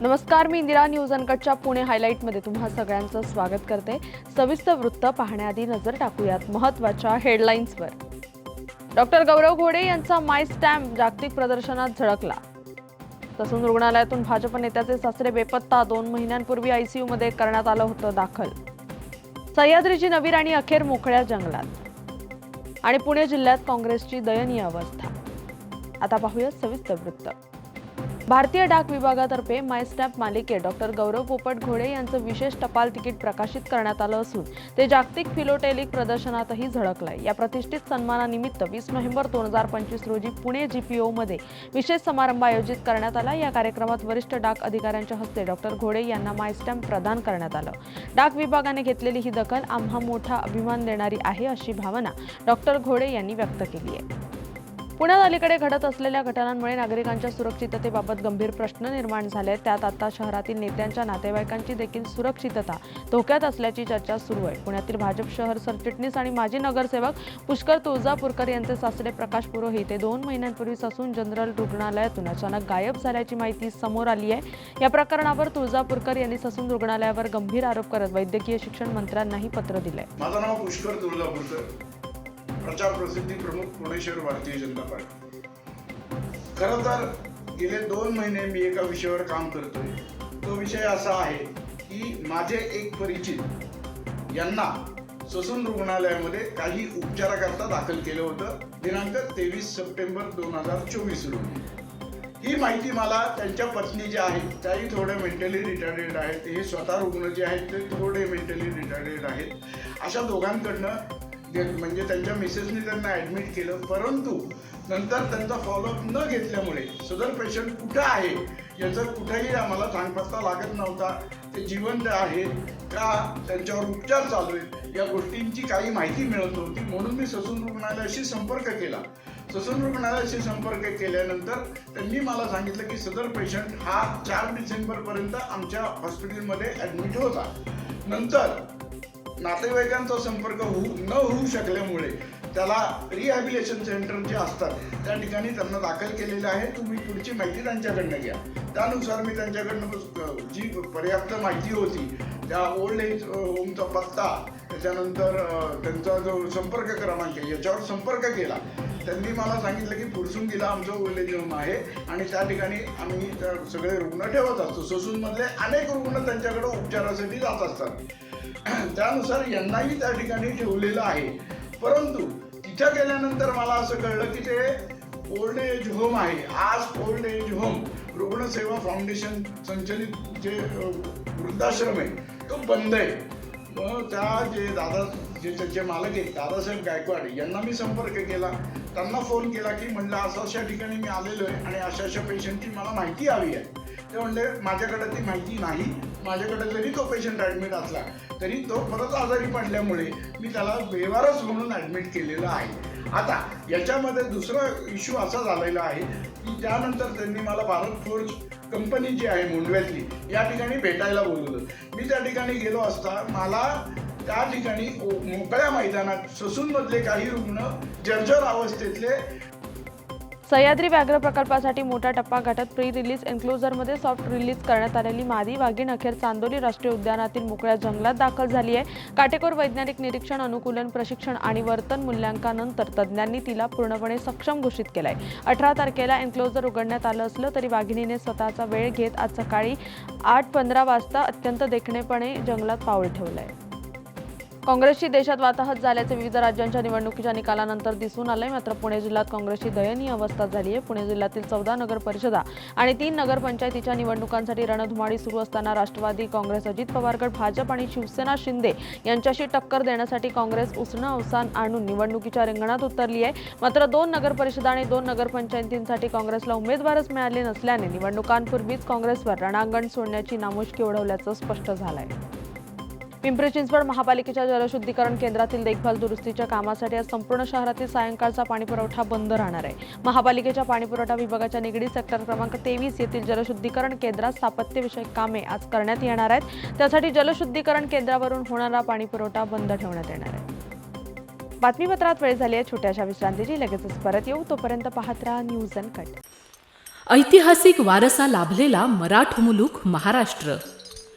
नमस्कार मी इंदिरा न्यूज अनकटच्या पुणे हायलाईटमध्ये तुम्हा सगळ्यांचं स्वागत करते. सविस्तर वृत्त पाहण्याआधी नजर टाकूयात महत्त्वाच्या हेडलाईन्सवर डॉक्टर गौरव घोडे यांचा माय स्टॅम्प जागतिक प्रदर्शनात झळकला. ससून रुग्णालयातून भाजप नेत्याचे सासरे बेपत्ता दोन महिन्यांपूर्वी आयसीयूमध्ये करण्यात आलं होतं दाखल. सह्याद्रीची नवी राणी अखेर मोकळ्या जंगलात. आणि पुणे जिल्ह्यात काँग्रेसची दयनीय अवस्था. आता पाहूया सविस्तर वृत्त. भारतीय डाक विभागातर्फे माय स्टॅम्प मालिकेत डॉक्टर गौरव पोपट घोडे यांचं विशेष टपाल तिकीट प्रकाशित करण्यात आलं असून ते जागतिक फिलोटेलिक प्रदर्शनातही झळकलंय. या प्रतिष्ठित सन्मानानिमित्त वीस नोव्हेंबर दोन हजार पंचवीस रोजी पुणे जीपीओमध्ये विशेष समारंभ आयोजित करण्यात आला. या कार्यक्रमात वरिष्ठ डाक अधिकाऱ्यांच्या हस्ते डॉक्टर घोडे यांना माय स्टॅम्प प्रदान करण्यात आलं. डाक विभागाने घेतलेली ही दखल आम्हा मोठा अभिमान देणारी आहे अशी भावना डॉक्टर घोडे यांनी व्यक्त केली आहे. पुण्यात अलीकडे घडत असलेल्या घटनांमुळे नागरिकांच्या सुरक्षिततेबाबत गंभीर प्रश्न निर्माण झाले त्यात आता शहरातील नेत्यांच्या नातेवाईकांची देखील सुरक्षितता धोक्यात असल्याची चर्चा सुरू आहे. पुण्यातील भाजप शहर सरचिटणीस आणि माजी नगरसेवक पुष्कर तुळजापूरकर यांचे सासरे प्रकाश पुरोहित हे दोन महिन्यांपूर्वी ससून जनरल रुग्णालयातून अचानक गायब झाल्याची माहिती समोर आली आहे. या प्रकरणावर तुळजापूरकर यांनी ससून रुग्णालयावर गंभीर आरोप करत वैद्यकीय शिक्षण मंत्र्यांनाही पत्र दिलंय. माझं नाव पुष्कर तुळजापूरकर. प्रचार प्रसिद्धी प्रमुख पुणे शहर भारतीय जनता पार्टी. खरं तर गेले दोन महिने मी एका विषयावर काम करतोय. तो विषय असा आहे की माझे एक परिचित यांना ससून रुग्णालयामध्ये काही उपचाराकरता दाखल केलं होतं. दिनांक तेवीस सप्टेंबर दोन हजार चोवीस रोजी. ही माहिती मला त्यांच्या पत्नी ज्या आहेत त्याही थोड्या मेंटली रिटायर्डेड आहेत. हे स्वतः रुग्ण जे आहेत ते थोडे मेंटली रिटायर्डेड आहेत. अशा दोघांकडनं म्हणजे त्यांच्या मिसेसनी त्यांना ॲडमिट केलं. परंतु नंतर त्यांचा फॉलोअप न घेतल्यामुळे सदर पेशंट कुठं आहे? याचा कुठंही आम्हाला सांगपत्ता लागत नव्हता. ते जिवंत आहेत का? त्यांच्यावर उपचार चालू आहेत. या गोष्टींची काही माहिती मिळत नव्हती. म्हणून मी ससून रुग्णालयाशी संपर्क केला. ससून रुग्णालयाशी संपर्क केल्यानंतर त्यांनी मला सांगितलं की सदर पेशंट हा चार डिसेंबरपर्यंत आमच्या हॉस्पिटलमध्ये ॲडमिट होता. नंतर नातेवाईकांचा संपर्क होऊ न होऊ शकल्यामुळे त्याला रिहॅबिलेशन सेंटर जे असतात त्या ठिकाणी त्यांना दाखल केलेलं आहे. तुम्ही पुढची माहिती त्यांच्याकडनं घ्या. त्यानुसार मी त्यांच्याकडनं जी पर्याप्त माहिती होती त्या ओल्ड एज होमचा पत्ता त्याच्यानंतर त्यांचा जो संपर्क क्रमांक आहे याच्यावर संपर्क केला. त्यांनी मला सांगितलं की फुरसुंगीला आमचं ओल्ड एज होम आहे आणि त्या ठिकाणी आम्ही सगळे रुग्ण ठेवत असतो. ससूनमधले अनेक रुग्ण त्यांच्याकडे उपचारासाठी जात असतात. त्यानुसार यांनाही त्या ठिकाणी ठेवलेलं आहे. परंतु तिथं गेल्यानंतर मला असं कळलं की ते ओल्ड एज होम आहे. आज ओल्ड एज होम रुग्णसेवा फाउंडेशन संचलित जे वृद्धाश्रम आहे तो बंद आहे. मग त्या जे दादा जे त्याचे मालक आहेत दादासाहेब गायकवाड यांना मी संपर्क केला. त्यांना फोन केला की म्हणलं असं अशा ठिकाणी मी आलेलो आहे आणि अशा अशा पेशंटची मला माहिती हवी आहे. ते म्हणले माझ्याकडे ती माहिती नाही. माझ्याकडे जरी तो पेशंट ॲडमिट असला. तरी तो परत आजारी पडल्यामुळे मी त्याला व्यवहारच म्हणून ॲडमिट केलेलं आहे. आता याच्यामध्ये दुसरा इश्यू असा झालेला आहे की त्यानंतर त्यांनी मला भारत फोर्ज कंपनी जी आहे मुंडव्यातली या ठिकाणी भेटायला बोलवलं. मी त्या ठिकाणी गेलो असता मला त्या ठिकाणी मोकळ्या मैदानात ससूनमधले काही रुग्ण जर्जर अवस्थेतले सह्याद्री व्याघ्र प्रकल्पासाठी मोठा टप्पा घटत प्री रिलीज एन्क्लोजरमध्ये सॉफ्ट रिलीज करण्यात आलेली मादी वाघीण अखेर चांदोली राष्ट्रीय उद्यानातील मोकळ्या जंगलात दाखल झाली आहे. काटेकोर वैज्ञानिक निरीक्षण अनुकूलन प्रशिक्षण आणि वर्तन मूल्यांकनंतर तज्ज्ञांनी तिला पूर्णपणे सक्षम घोषित केलंय. अठरा तारखेला एन्क्लोजर उघडण्यात आलं असलं तरी वाघिणीने स्वतःचा वेळ घेत आज सकाळी आठ पंधरा वाजता अत्यंत देखणेपणे जंगलात पाऊल ठेवलं आहे काँग्रेसची देशात वाताहत झाल्याचे विविध राज्यांच्या निवडणुकीच्या निकालानंतर दिसून आलंय. मात्र पुणे जिल्ह्यात काँग्रेसची दयनीय अवस्था झाली आहे पुणे जिल्ह्यातील चौदा नगर परिषदा आणि तीन नगरपंचायतीच्या निवडणुकांसाठी रणधुमाळी सुरू असताना राष्ट्रवादी काँग्रेस अजित पवार गट भाजप आणि शिवसेना शिंदे यांच्याशी टक्कर देण्यासाठी काँग्रेस उसणं अवसान आणून निवडणुकीच्या रिंगणात उतरली आहे मात्र दोन नगरपरिषदा आणि दोन नगरपंचायतींसाठी काँग्रेसला उमेदवारच मिळाले नसल्याने निवडणुकांपूर्वीच काँग्रेसवर रणांगण सोडण्याची नामुष्की ओढवल्याचं स्पष्ट झालं आहे पिंपरी चिंचवड महापालिकेच्या जलशुद्धीकरण केंद्रातील देखभाल दुरुस्तीच्या कामासाठी आज संपूर्ण शहरातील सायंकाळचा पाणीपुरवठा बंद राहणार आहे. महापालिकेच्या पाणीपुरवठा विभागाच्या निगडीत सेक्टर क्रमांक तेवीस येथील जलशुद्धीकरण केंद्रात स्थापत्यविषयक कामे आज करण्यात येणार आहेत. त्यासाठी जलशुद्धीकरण केंद्रावरून होणारा पाणीपुरवठा बंद ठेवण्यात येणार आहे. बातमीपत्रात वेळ झाली आहे. छोट्याशा विश्रांतीची. लगेचच परत येऊ. तोपर्यंत पाहत राहा न्यूज अँड कट. ऐतिहासिक वारसा लाभलेला मराठ मुलूक महाराष्ट्र.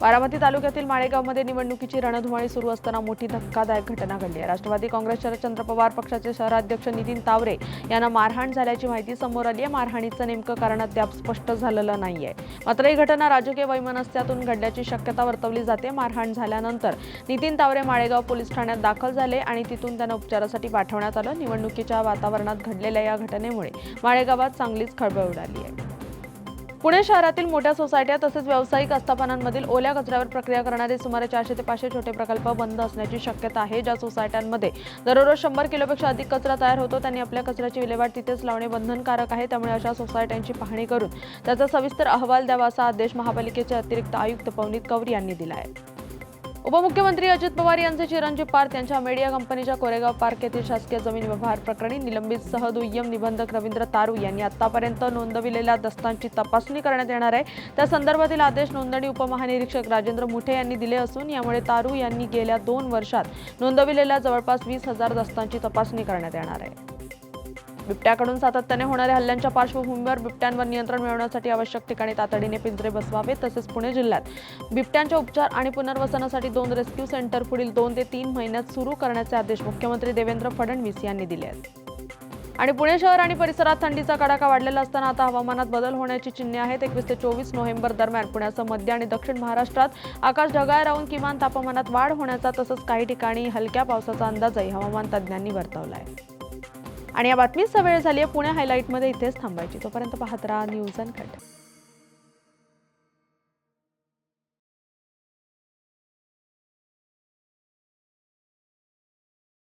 बारामती तालुक्यातील माळेगावमध्ये निवडणुकीची रणधुमाळी सुरू असताना मोठी धक्कादायक घटना घडली आहे. राष्ट्रवादी काँग्रेस शरदचंद्र पवार पक्षाचे शहराध्यक्ष नितीन तावरे यांना मारहाण झाल्याची माहिती समोर आली आहे. मारहाणीचं नेमकं कारण अद्याप स्पष्ट झालेलं नाहीये मात्र ही घटना राजकीय वैमनस्यातून घडल्याची शक्यता वर्तवली जाते. मारहाण झाल्यानंतर नितीन तावरे माळेगाव पोलीस ठाण्यात दाखल झाले आणि तिथून त्यांना उपचारासाठी पाठवण्यात आलं. निवडणुकीच्या वातावरणात घडलेल्या या घटनेमुळे माळेगावात चांगलीच खळबळ उडाली आहे. पुणे शहरातील मोठ्या सोसायट्या तसेच व्यावसायिक आस्थापनांमधील ओल्या कचऱ्यावर प्रक्रिया करणारे सुमारे चारशे ते पाचशे छोटे प्रकल्प बंद असण्याची शक्यता आहे. ज्या सोसायट्यांमध्ये दररोज शंभर किलोपेक्षा अधिक कचरा तयार होतो त्यांनी आपल्या कचऱ्याची विल्हेवाट तिथेच लावणे बंधनकारक आहे. त्यामुळे अशा सोसायट्यांची पाहणी करून त्याचा सविस्तर अहवाल द्यावा असा आदेश महापालिकेचे अतिरिक्त आयुक्त पवनीत कौर यांनी दिला आहे. उपमुख्यमंत्री अजित पवार यांचे चिरंजीव पार्थ यांच्या मीडिया कंपनीच्या कोरेगाव पार्क येथील शासकीय जमीन व्यवहार प्रकरणी निलंबित सहदुय्यम निबंधक रवींद्र तारू यांनी आतापर्यंत नोंदविलेल्या दस्तांची तपासणी करण्यात येणार आहे. त्या संदर्भातील आदेश नोंदणी उपमहानिरीक्षक राजेंद्र मुठे यांनी दिले असून यामुळे तारू यांनी गेल्या दोन वर्षात नोंदविलेल्या जवळपास वीस हजार दस्तांची तपासणी करण्यात येणार आहे. बिबट्याकडून सातत्याने होणाऱ्या हल्ल्यांच्या पार्श्वभूमीवर बिबट्यांवर नियंत्रण मिळवण्यासाठी आवश्यक ठिकाणी तातडीने पिंजरे बसवावे तसेच पुणे जिल्ह्यात. बिबट्यांच्या उपचार आणि पुनर्वसनासाठी दोन रेस्क्यू सेंटर पुढील दोन ते तीन महिन्यात सुरू करण्याचे आदेश मुख्यमंत्री देवेंद्र फडणवीस यांनी दिले आहेत. आणि पुणे शहर आणि परिसरात थंडीचा कडाका वाढलेला असताना आता हवामानात बदल होण्याची चिन्हे आहेत. एकवीस ते चोवीस नोव्हेंबर दरम्यान पुण्यासह मध्य आणि दक्षिण महाराष्ट्रात आकाश ढगाळ राहून किमान तापमानात वाढ होण्याचा तसंच काही ठिकाणी हलक्या पावसाचा अंदाजही हवामान तज्ज्ञांनी वर्तवला आहे. आणि या बातमीचा वेळ झाली आहे. पुणे हायलाईटमध्ये इथेच थांबायची. तोपर्यंत पाहत राहा न्यूज अँड कट